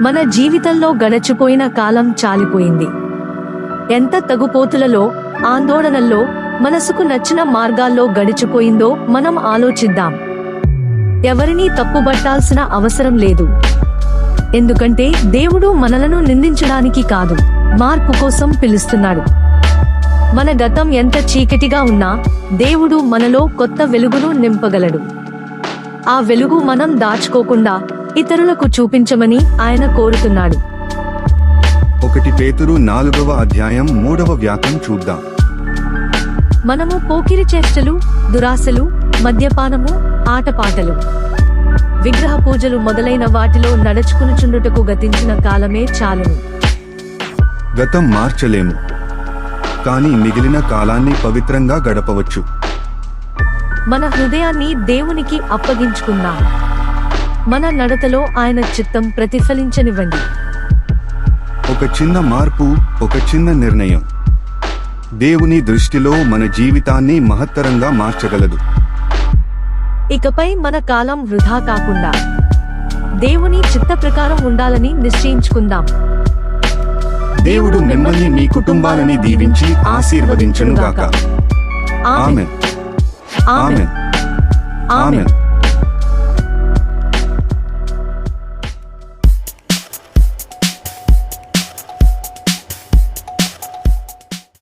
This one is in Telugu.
మన జీవితంలో గడచిపోయిన కాలం చాలిపోయింది. ఎంత తగుపోతులలో ఆందోళనల్లో మనసుకు నచ్చిన మార్గాల్లో గడిచిపోయిందో మనం ఆలోచిద్దాం. ఎవరినీ తప్పుబట్టాల్సిన అవసరం లేదు. ఎందుకంటే దేవుడు మనలను నిందించడానికి కాదు మార్పు కోసం పిలుస్తున్నాడు. మన గతం ఎంత చీకటిగా ఉన్నా దేవుడు మనలో కొత్త వెలుగును నింపగలడు. ఆ వెలుగు మనం దాచుకోకుండా ఇతరులకు చూపించమని ఆయన కోరుతున్నాడు. ఒకటి పేతురు నాలుగవ అధ్యాయం మూడవ వ్యాసం చూద్దాం. మనము పోకిరి చేష్టలు దురాశలు మద్యపానము ఆటపాటలు విగ్రహ పూజలు మొదలైన వాటిలో నడుచుకునుచుండుటకు గతించిన కాలమే చాలును. గతం మార్చలేము. కానీ మిగిలిన కాలాన్ని పవిత్రంగా గడపవచ్చు. మన హృదయాన్ని దేవునికి అప్పగించుకుందాం. మన నడతలో ఆయన చిత్తం ప్రతిఫలించనివ్వండి. ఒక చిన్న మార్పు ఒక చిన్న నిర్ణయం. దేవుని దృష్టిలో మన జీవితాన్ని మహత్తరంగా మార్చగలదు. ఇకపై మన కాలం వృధా కాకుండా దేవుని చిత్త ప్రకారం ఉండాలని నిశ్చయించుకుందాం. దేవుడు మిమ్మల్ని మీ కుటుంబాలని దీవించి ఆశీర్వదించునుగాక. ఆమెన్. ఆమెన్. ఆమెన్. ఆమెన్.